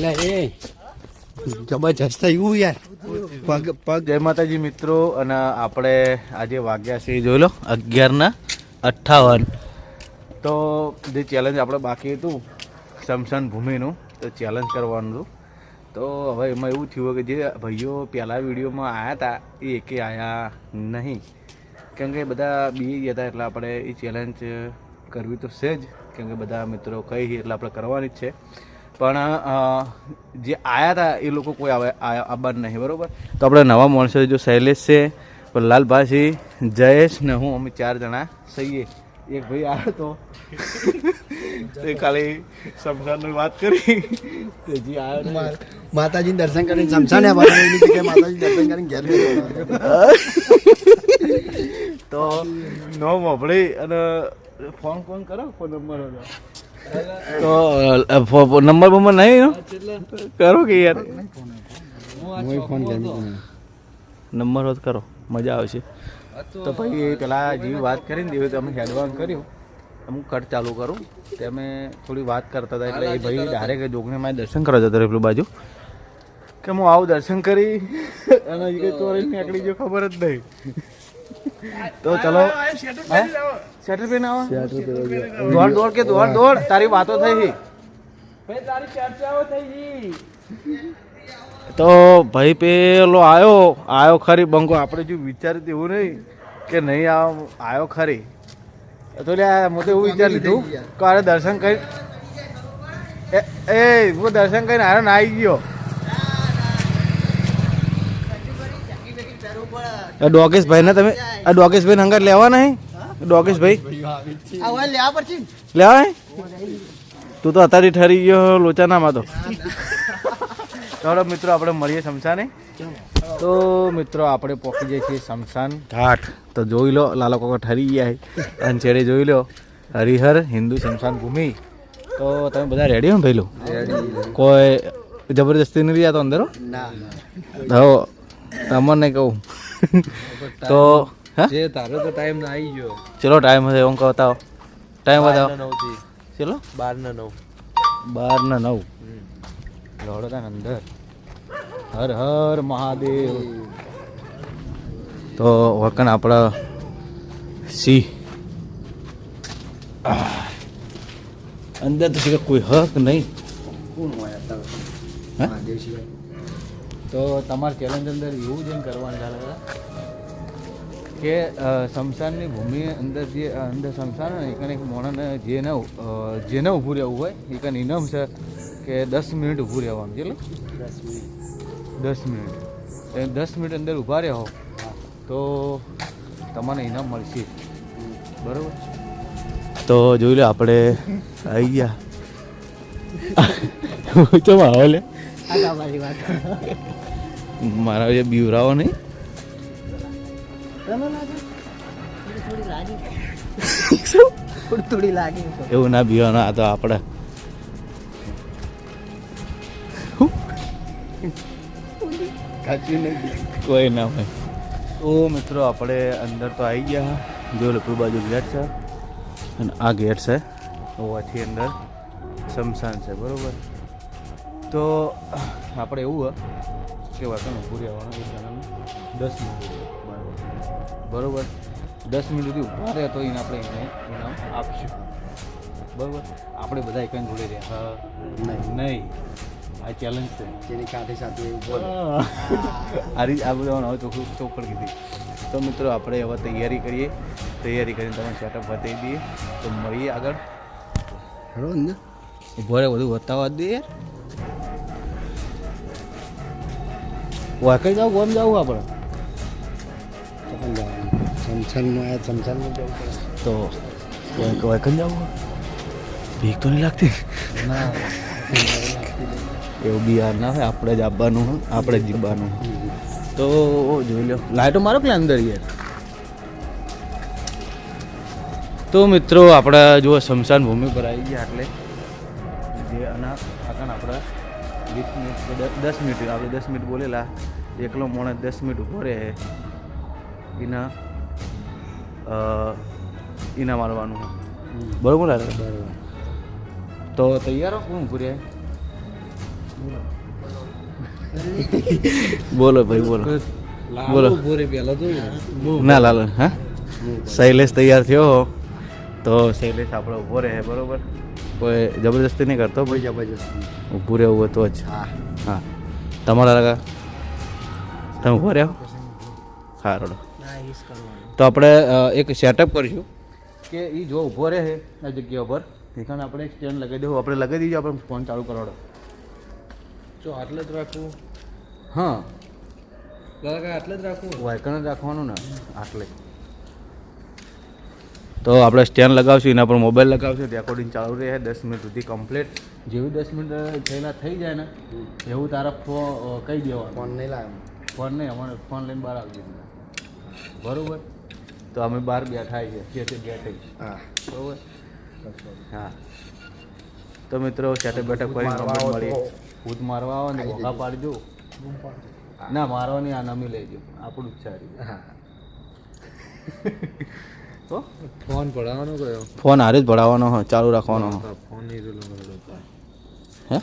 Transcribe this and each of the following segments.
એટલે એ. જબરજસ્ત થયું યાર. પગ પગ, જય માતાજી મિત્રો, અને આપણે આજે વાગ્યા છે, જોઈ લો, અગિયારના અઠ્ઠાવન. તો જે ચેલેન્જ આપણે બાકી હતું સમશાન ભૂમિનું, તો ચેલેન્જ કરવાનું હતું. તો હવે એમાં એવું થયું કે જે ભાઈઓ પહેલાં વિડીયોમાં આવ્યા હતા એ એકે આવ્યા નહીં. કેમ કે બધા બી ગયા હતા એટલે આપણે એ ચેલેન્જ કરવી તો છે જ. કેમ કે બધા મિત્રો કહી એટલે આપણે કરવાની જ છે. પણ જે આયા હતા એ લોકો કોઈ આવે આયા- આવવા નહીં બરાબર? તો આપણે નવા માણસો જો શૈલેષ છે પણ લાલભાઈ જયેશ ને હું અમે ચાર જણા સહીએ એક ભાઈ આવ્યો તો. તે ખાલી શમશાનની વાત કરી. તે જે આવ્યો માતાજી દર્શન કરીને સમસાને માતાજી દર્શન કરીને ઘેર તો નો મોભળી અને ફોન ફોન કરો? ફોન નંબર હતો તો નંબર બંબર નહીં કરો કે યાર નંબર હોત કરો મજા આવશે તો ભાઈ પેલા જેવી વાત કરીને દેવી તમે હેડવાન કર્યું અમુક કટ ચાલુ કરું તે અમે થોડી વાત કરતા હતા એટલે એ ભાઈ ડાયરેક્ટ જોગણીમાં દર્શન કરવા જતો રહ્યો બાજુ કે હું આવું દર્શન કરી અને હજી કઈ નીકળી ગયો ખબર જ નહીં તો ચલો શેટર પે ના દોડ દોડ કે દોડ દોડ. તારી વાતો થઈ તો ભાઈ પેલો આવ્યો આવ્યો ખરી બંકો આપણે જો વિચાર્યું તો એવું નહીં કે નહીં આવ આવ્યો ખરી. તો લે મો તો એવું વિચાર લીધું કે અરે દર્શન કરી એ એ હું દર્શન કરીને આવ્યો ના આવી ગયો. ડોગેશભાઈ ભાઈ ને. તમે આ ડોગેશભાઈ ભાઈ હંગાત લેવા નહીં ડોગેશ ભાઈ લેવા તું તો અત્યારે ઠરી ગયો લોચાનામાં તો. ચાલો મિત્રો આપણે મળીએ શમશાને. તો મિત્રો આપણે પહોંચી જઈએ છીએ શમશાન ઘાટ. તો જોઈ લો લાલો કોકો ઠરી ગયા અને છેડે જોઈ લો. હરિહર હિન્દુ શમશાન ભૂમિ. તો તમે બધા રેડી હો ને ભાઈ કોઈ જબરદસ્તી નથી જતો અંદર? હો? તમને કહું. તો જે તારો તો ટાઈમ ના આવી ગયો. ચલો ટાઈમ હશે હું બતાવો. ટાઈમ બતાવો. નવથી. ચલો. બાર ના નવ. બાર ના નવ. લોડો તા અંદર. હર હર મહાદેવ. તો વકન આપણા સિંહ. અંદર તો છે કોઈ હક નહીં. કોણ હોય હે? મહાદેવ સિવાય. તો તમારે ચેલેન્જ અંદર એવું જ એમ કરવાનું ચાલે કે શમશાનની ભૂમિ અંદર જે અંદર શમશાન હોય ને એક મોણને જે ન જેને ઊભું રહેવું હોય એ કને ઇનામ છે કે દસ મિનિટ ઊભું રહેવાનું દસ મિનિટ. દસ મિનિટ. એ દસ મિનિટ અંદર ઊભા રહો તો તમને ઇનામ મળશે. બરાબર? તો જોઈ લો આપણે આવી ગયા. ચમ આવો લે મારા જે બીવરાવો નહીં થોડી થોડી લાગી એવું ના બીવાનો આ તો આપણે. કોઈ ના હોય. તો મિત્રો આપણે અંદર તો આવી ગયા. જો લપુ બાજુ ગેટ છે. અને આ ગેટ છે. હોવાથી અંદર શમશાન છે બરાબર? તો આપણે એવું હોય કે વાસણ પૂરી આવવાનું દસ મિનિટ. બરોબર? દસ મિનિટ સુધી ઊભા રહે તો એને આપણે એને ઇનામ આપશું. બરોબર? આપણે બધા એક જોડે રહ્યા નહીં. નહીં. આ ચેલેન્જ છે. જેની કાંઠે સાથે આ રીતે આ બધું હવે ચોખ્ખું ચોખ્ખડ કીધી. તો મિત્રો આપણે હવે તૈયારી કરીએ. તૈયારી કરીને તમે સેટઅપ બતાવી દઈએ. તો મળીએ આગળ. હેડો ને ઊભો રહે બધું બતાવવા દે યાર વાકઈ જાવ ગોમ જવું આપણે. સમસાનમાં આ સમસાનમાં જવું તો વાકઈ જવું ભીખ તો નહીં લાગતી? ના. એવું બિહાર ના હોય આપણે જ આપવાનું હોય આપણે જ જીવવાનું. તો જોઈ લો લાઈટો મારો પ્લાન અંદર યાર. તો મિત્રો આપણે જો શમશાન ભૂમિ પર આવી ગયા એટલે જે આના આગળ આપણે વીસ મિનિટ દસ મિનિટ આપણે દસ મિનિટ બોલેલા એકલો મોણે દસ મિનિટ ઊભો રહે. એના મારવાનું હોય. બરોબર બરાબર. તો તૈયાર હો? હું પૂરે બોલો. ભાઈ બોલો. બોલો. ના લાલ હા? શૈલેષ તૈયાર થયો તો શૈલેષ આપણે ઊભો રહે બરોબર? કોઈ જબરદસ્તી નહીં કરતો? કોઈ ભાઈ જબરજસ્ત ઊભું રહેવું તો જ. હા. હા. તમારા તમે ઊભો રહ્યો હા? રોડો તો આપણે એક સેટઅપ કરીશું. કે એ જો ઊભો રહે છે આ જગ્યા ઉપર ત્યાં આપણે એક સ્ટેન્ડ લગાવી દેવું. આપણે લગાવી દઈએ આપણે ફોન ચાલુ કરાવડો જો આટલે જ રાખવું. હા. લગા આટલે જ રાખવું વાયકણ જ રાખવાનું ને આટલે. તો આપણે સ્ટેન્ડ લગાવશું એના પર મોબાઈલ લગાવશું. રેકોર્ડિંગ ચાલુ રહે દસ મિનિટ સુધી કમ્પ્લીટ જેવી દસ મિનિટ થયેલા થઈ જાય ને એવું તારા ફો કહી દેવા ફોન નહીં લાવ્યો. ફોન નહીં અમારે ફોન લઈને બહાર આવી બરોબર? તો અમે બહાર બેઠા છીએ જે તે બેઠા. હા. બરોબર? હા. તો મિત્રો સાથે બેઠક કરી મળીએ તો ભૂત મારવા આવો ને ભોગા પાડજો. ના મારવાની આ નમી લેજો. આપણું જ સારી ફોન પડાવવાનો કયો ફોન હારે જ ભણાવવાનો હોય ચાલુ રાખવાનો હોય. ફોન નહીં હે?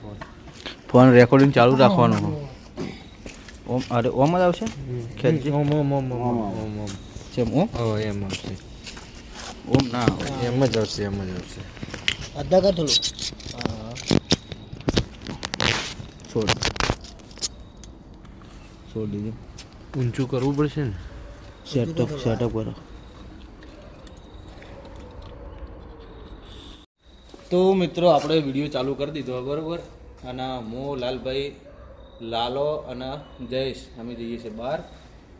ફોન ફોન રેકોર્ડિંગ ચાલુ રાખવાનું હોય. ઓમ અરે ઓમ જ આવશે? ખેલજી? ઓમ ઓમ ઓમ ઓમ ઓમ ઓમ જેમ ઓમ? ઓ એમ આવશે. ઓમ ના. એમ જ આવશે એમ જ આવશે. અડધા કર થોડું છોડ છોડ દીધું ઊંચું કરવું પડશે ને? સેટઅપ સેટઅપ કરો. તો મિત્રો આપણે વીડિયો ચાલુ કરી દીધો બરાબર? અને હું લાલભાઈ લાલો અને જયેશ અમે જઈએ છીએ બહાર.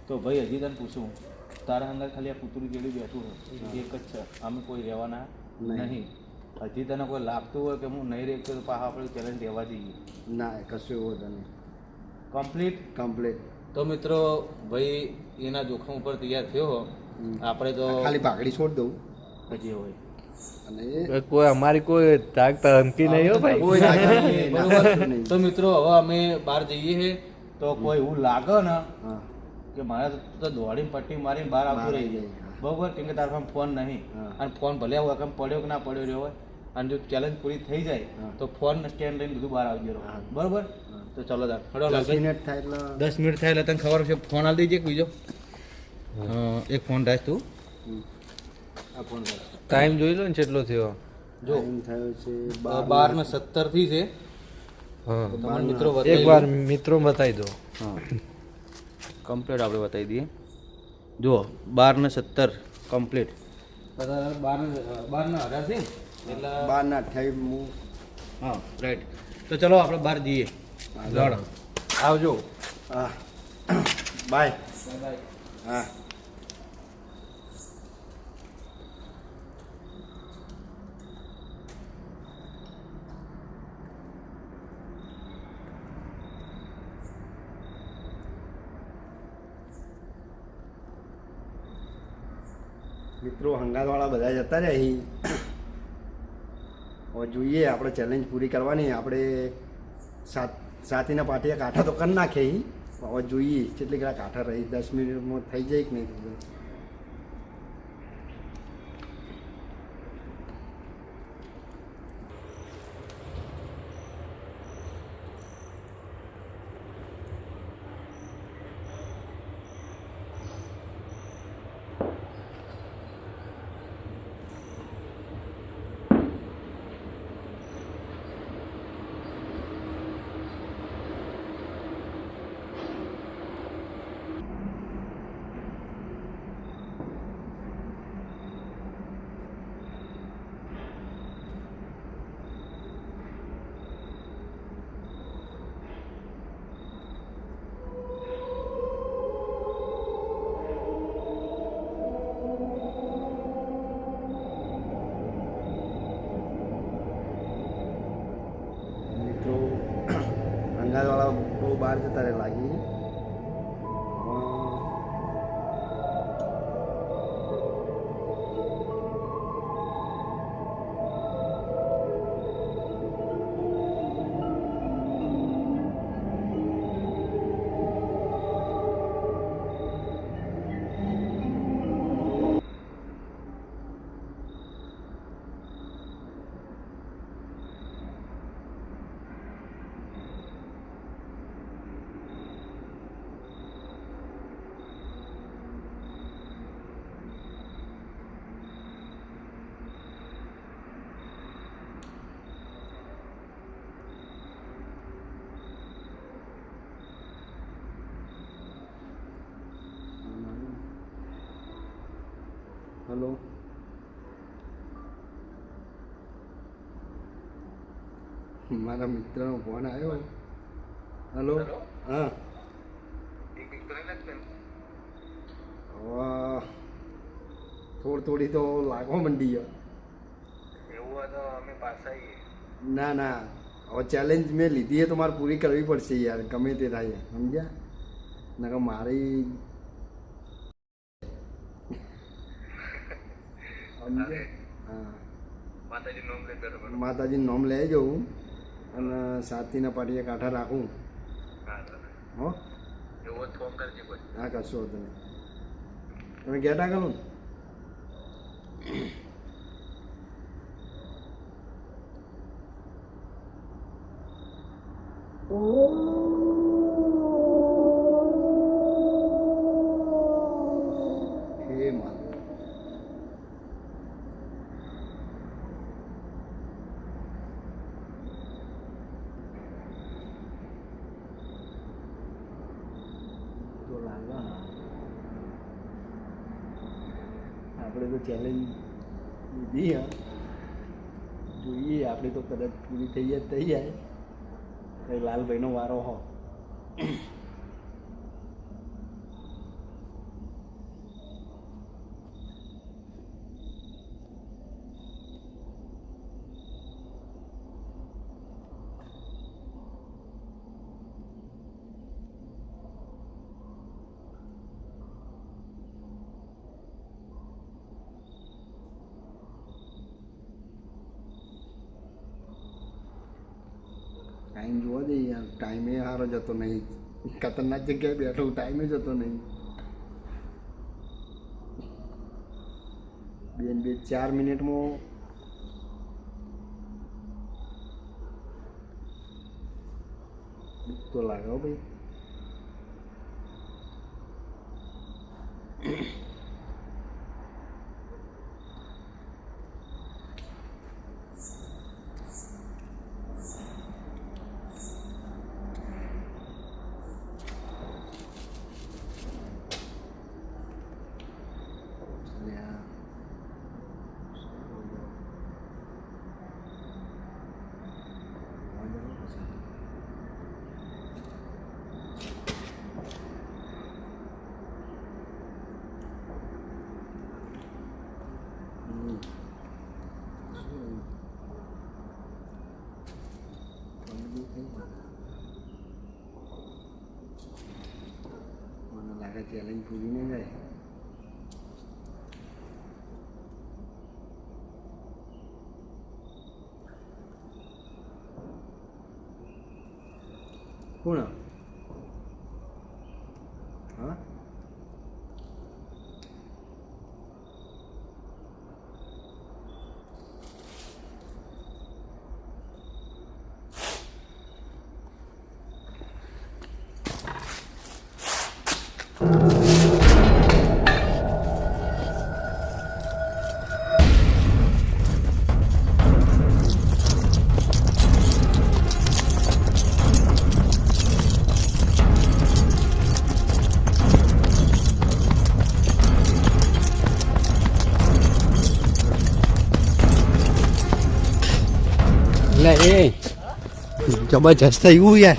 તો ભાઈ હજી તને પૂછું તારા અંદર ખાલી આ કૂતરું જેડું બેઠું હોય એક જ છે. અમે કોઈ રહેવાના નહીં. હજી તને કોઈ લાગતું હોય કે હું નહીં રહેતો તો પાછા આપણે ચેલેન્જ રહેવા જઈએ. ના કશું એવું તને કમ્પ્લીટ કમ્પ્લીટ તો મિત્રો ભાઈ એના જોખમ ઉપર તૈયાર થયો આપણે તો ખાલી પાઘડી છોડ દઉં. હજી હોય. કોઈ અમારી કોઈ તાક ધમકી નહીં હો ભાઈ. તો મિત્રો હવે અમે બહાર જઈએ છે તો કોઈ એવું લાગે ને કે મારે તો દોડીને પટ્ટી મારીને બહાર આવતું રહી જાય. બરોબર? કેમ કે તારા ફોન નહીં. અને ફોન ભલે હોય કેમ પડ્યો કે ના પડ્યો રહ્યો હોય અને જો ચેલેન્જ પૂરી થઈ જાય તો ફોન સ્ટેન્ડ લઈને બધું બહાર આવી ગયો હા. બરોબર? તો ચલો દસ મિનિટ થાય એટલે દસ મિનિટ થાય એટલે તને ખબર છે ફોન આલી દેજે બીજો. હા, એક ફોન રાખ તું. આ ફોન રાખ. ટાઈમ જોઈ લો ને કેટલો થયો. જો. થયો છે બાર ને સત્તરથી છે. હા. મિત્રો એક વાર મિત્રો બતાવી દો. હા. કમ્પ્લીટ આપણે બતાવી દઈએ. જુઓ બાર ને સત્તર કમ્પ્લીટ બાર ને બાર ને અઢાર છે એટલે બાર ના અઠ્યાવીસ હું હા રાઈટ તો ચલો આપણે બહાર જઈએ. દોડો આવજો. હા. બાય હા. મિત્રો, હંગાતવાળા બધા જતા રહ્યા અહીં. હવે જોઈએ, આપણે ચેલેન્જ પૂરી કરવાની. આપણે સાત સાતીના પાટીયા કાંઠા તો કરી નાખે અહીં. હવે જોઈએ, કેટલી કાંઠા રહી, દસ મિનિટમાં થઈ જાય કે નહીં થઈ જાય. મિત્રો અંગારવાળા બહુ હલો મારા મિત્રનો ફોન આવ્યો હલો હા હવે થોડી થોડી તો લાગવા માંડી છે ના ના હવે ચેલેન્જ મેં લીધી છે તો મારે પૂરી કરવી પડશે યાર ગમે તે થાય સમજ્યા નકર મારી સમજ્યા હા. માતાજીનું નામ લઈ જવું અને સાતીના પાટીએ કાંઠા રાખું. હો હા? કશો તમે તમે ગેટા કરો ને હે માતા તો લાગે ને. આપણે તો ચેલેન્જ લીધી જોઈએ, આપણે તો કદાચ પૂરી થઈ જાય થઈ જાય. લાલભાઈનો વારો હો. ટાઈમ જોવા જઈએ યાર. ટાઈમે સારો જતો નહીં. ખતરનાક જગ્યાએ બેઠો ટાઈમે જતો નહીં. બેન બે, ચાર મિનિટમાં તો લાગે ભાઈ લ્યા. હમ. શું? ઠંડી થઈ ગઈ. મને લાગે ચેલેન્જ પૂરી જબરજસ્ત થયું યાર.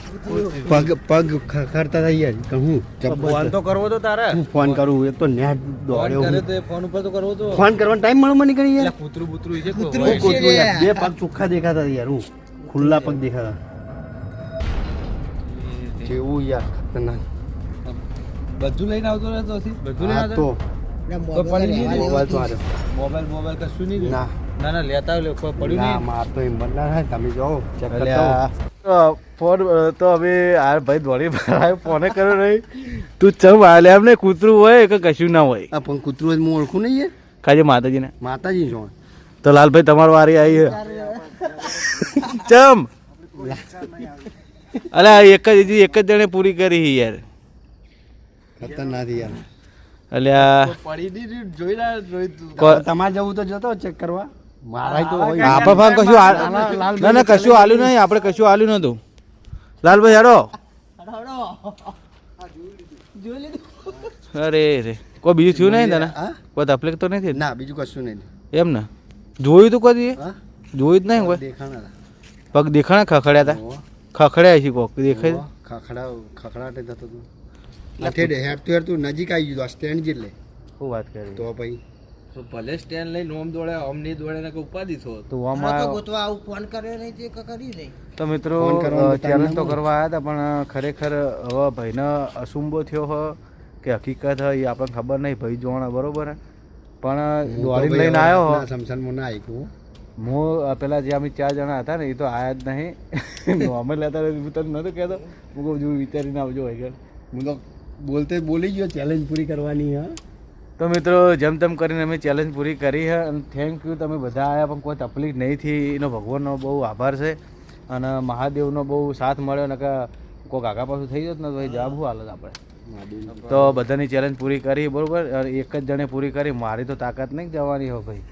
પગ પગ ખરતા થઈ યાર. કે હું ફોન તો કરવો તો તારે. હું ફોન કરું? એ તો નેટ દોડ્યો હું. ફોન ઉપર તો કરવો તો. ફોન કરવાનો ટાઈમ મળ્યો મને કરી યાર? કૂતરું કૂતરું છે કૂતરું કૂતરું યાર. બે પગ ચોખ્ખા દેખાતા યાર હું. ખુલ્લા પગ દેખાતા. જેવું યાર ખતરનાક. બધું લઈને આવતો રહેતો હશે બધું લઈને આવતો મોબાઈલ તો. મોબાઈલ મોબાઈલ કશું નહીં ના. ના? ના લેતા પડ્યું ના નહીં. માર તો હિંમત ના તમે જાઓ ચેક કરતા તો ફોન તો હવે આ ભાઈ દોડી ભરાય ફોને કર્યો નહીં. તું ચમ આલે? એમ ને કૂતરું હોય કે કશું ના હોય? આ પણ કૂતરું હોય હું ઓળખું નહીં યાર. કાજે માતાજીને? માતાજી છો તો લાલભાઈ તમારો વારી આવી છે ચમ! અલે એક જ હજી એક જ જણે પૂરી કરી હી યાર. ખતરનાક યાર. અલ્યા પડી જોઈ રહ્યા તમારે જવું તો જતો ચેક કરવા. મારા તો આપણે પણ કશું આ- ના ના કશું આલ્યું નહીં આપણે કશું આલ્યું નતું લાલભાઈ હેડો. અરે રે કોઈ બીજું થયું નહીં તને? કોઈ તકલીફ તો નથી ના બીજું કશું નહીં. એમ ને? જોયું તું કોઈ જોયું જ નહીં કોઈ? પગ દેખાણા. ખખડ્યા હતા ખખડ્યા છે કોક દેખાય ખખડા ખખડાટ થતો હતું હેરતું હેરતું નજીક આવી ગયું સ્ટેન્ડ જેટલે શું વાત કરી? તો પછી તો ભલે સ્ટેન્ડ લઈને ઓમ દોડે ઓમ નહીં દોડે ને કે ઉપાધિ થો તો આમાં ગોતવા આવું ફોન કર્યો નહીં તે કરી નહીં. તો મિત્રો ચેલેન્જ તો કરવા આવ્યા હતા પણ ખરેખર હવે ભાઈને અસુંબો થયો હ કે હકીકત હ એ આપણને ખબર નહીં ભાઈ જોણા બરોબર પણ દોડી લઈને આવ્યો હો. સમસાનમાં ના આવ્યું હું પેલા જે અમે ચાર જણા હતા ને એ તો આયા જ નહીં. અમે લેતા હતા, હું તને નતો કહેતો. હું કહું જો વિચારીને આવજો હોય હું તો બોલતે બોલી ગયો ચેલેન્જ પૂરી કરવાની હા. તો મિત્રો જેમ તેમ કરીને અમે ચેલેન્જ પૂરી કરી છે અને થેન્ક યુ તમે બધા આવ્યા પણ કોઈ તકલીફ નહીં થઈ. એનો ભગવાનનો બહુ આભાર છે અને મહાદેવનો બહુ સાથ મળ્યો ને કે કોઈ આગા પાછું થઈ જત ને તો એ જવાબ શું હાલત આપણે? તો બધાની ચેલેન્જ પૂરી કરી બરોબર? એક જ જણે પૂરી કરી. મારી તો તાકાત નહીં જવાની હો ભાઈ.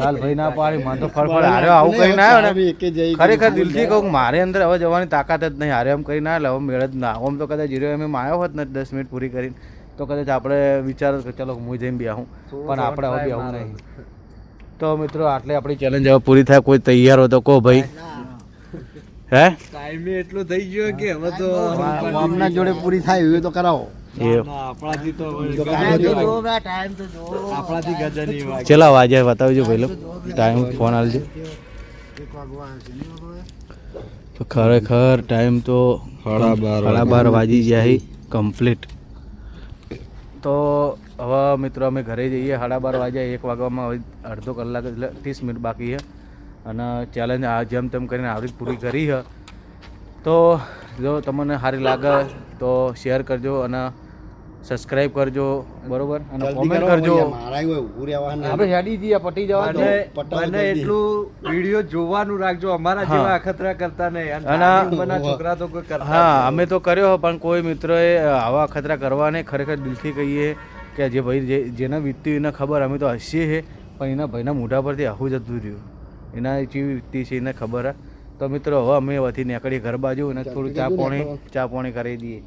લાલભાઈ ના પાડી મને તો ફળફળ હાર્યો આવું કઈ ના આવ્યો ને. ખરેખર દિલથી કહું મારે અંદર હવે જવાની તાકાત જ નહીં. હારે એમ કરી ના એટલે હવે મેળ જ ના આમ તો કદાચ જીરો એમ આવ્યો હોત ને દસ મિનિટ પૂરી કરીને. તો કદાચ આપણે વિચાર કે ચલો હું જઈને બેહું. પણ આપણે હવે આવું નહીં. તો મિત્રો આટલે આપણી ચેલેન્જ હવે પૂરી થાય કોઈ તૈયાર હોય તો કહો ભાઈ. હે? ટાઈમે એટલો થઈ ગયો કે હવે તો આમના જોડે પૂરી થાય એ તો કરાવો. ચેલા વાજે બતાવજો પહેલો ટાઈમ ફોન આવજો તો ખરેખર ટાઈમ તો સાડા બાર સાડા બાર વાગી જાય કમ્પ્લીટ તો હવે મિત્રો અમે ઘરે જઈએ, સાડા બાર વાગ્યા એક વાગવામાં હવે અડધો કલાક એટલે ત્રીસ મિનિટ બાકી છે. અને ચેલેન્જ આ જેમ તેમ કરીને આવડી પૂરી કરી છે. તો જો તમને સારી લાગે તો શેર કરજો અને સબસ્ક્રાઈબ કરજો બરોબર? અને કોમેન્ટ કરજો. આપણે હેડી જઈએ પટી જવા દો. જલ્દી. એટલું વીડિયો જોવાનું રાખજો. અમારા જેવા અખતરા કરતા નહીં. અને અને- છોકરા તો કોઈ કરતા હા અમે તો કર્યો પણ કોઈ મિત્રએ આવા ખતરા કરવા નહીં. ખરેખર દિલથી કહીએ કે જે ભાઈ જેને વીતતી એને ખબર અમે તો હસીએ છે પણ એના ભાઈના મોઢા પરથી આવું જતું રહ્યું. એના જેવી વીતતી છે એને ખબર તો મિત્રો હવે અમે વધી નીકળીએ ઘર બાજુ અને થોડું ચા પાણી ચા પાણી કરી દઈએ.